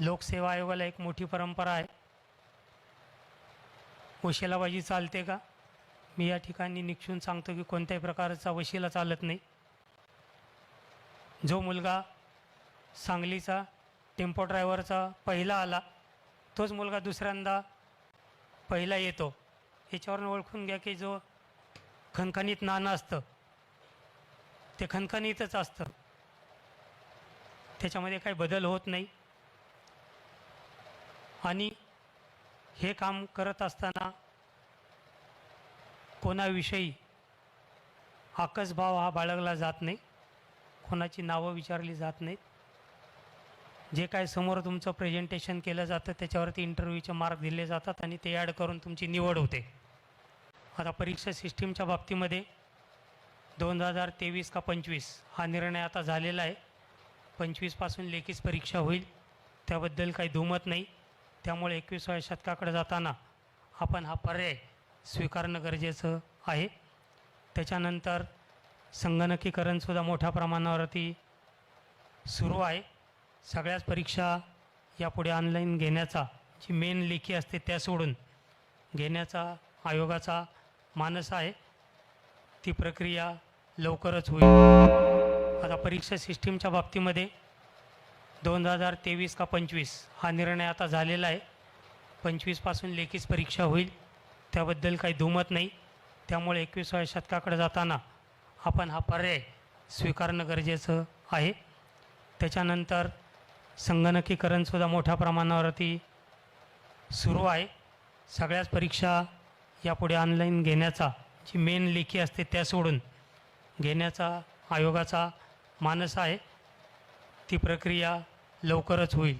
लोकसेवा आयोगाला एक मोठी परंपरा आहे. वशिलाबाजी चालते का? मी या ठिकाणी निक्षून सांगतो की कोणत्याही प्रकारचा वशिला चालत नाही. जो मुलगा सांगलीचा टेम्पो ड्रायव्हरचा पहिला आला तोच मुलगा दुसऱ्यांदा पहिला येतो. याच्यावरून ओळखून घ्या की जो खणखणीत नाणं असतं ते खणखणीतच असतं. त्याच्यामध्ये काही बदल होत नाही. आणि हे काम करत असताना कोणाविषयी आकसभाव हा बाळगला जात नाही कोणाची नावं विचारली जात नाहीत. जे काय समोर तुमचं प्रेझेंटेशन केलं जातं त्याच्यावरती इंटरव्ह्यूचे मार्क दिले जातात आणि ते ॲड करून तुमची निवड होते. आता परीक्षा सिस्टीमच्या बाबतीमध्ये दोन हजार तेवीस का पंचवीस हा निर्णय आता झालेला आहे. पंचवीसपासून लेखीच परीक्षा होईल. त्याबद्दल काही दुमत नाही. त्यामुळे एकविसाव्या शतकाकडे जाताना आपण हा पर्याय स्वीकारणं गरजेचं आहे. त्याच्यानंतर संगणकीकरणसुद्धा मोठ्या प्रमाणावरती सुरू आहे. सगळ्याच परीक्षा यापुढे ऑनलाईन घेण्याचा जी मेन लेखी असते त्या सोडून घेण्याचा आयोगाचा मानस आहे. ती प्रक्रिया लवकरच होईल. आता परीक्षा सिस्टीमच्या बाबतीमध्ये दोन हजार तेवीस का पंचवीस हा निर्णय आता झालेला आहे. पंचवीसपासून लेखीच परीक्षा होईल. त्याबद्दल काही दुमत नाही. त्यामुळे एकविसाव्या शतकाकडे जाताना आपण हा पर्याय स्वीकारणं गरजेचं आहे. त्याच्यानंतर संगणकीकरणसुद्धा मोठ्या प्रमाणावरती सुरू आहे. सगळ्याच परीक्षा यापुढे ऑनलाईन घेण्याचा जी मेन लेखी असते त्या सोडून घेण्याचा आयोगाचा मानस आहे. ती प्रक्रिया लवकरच होईल.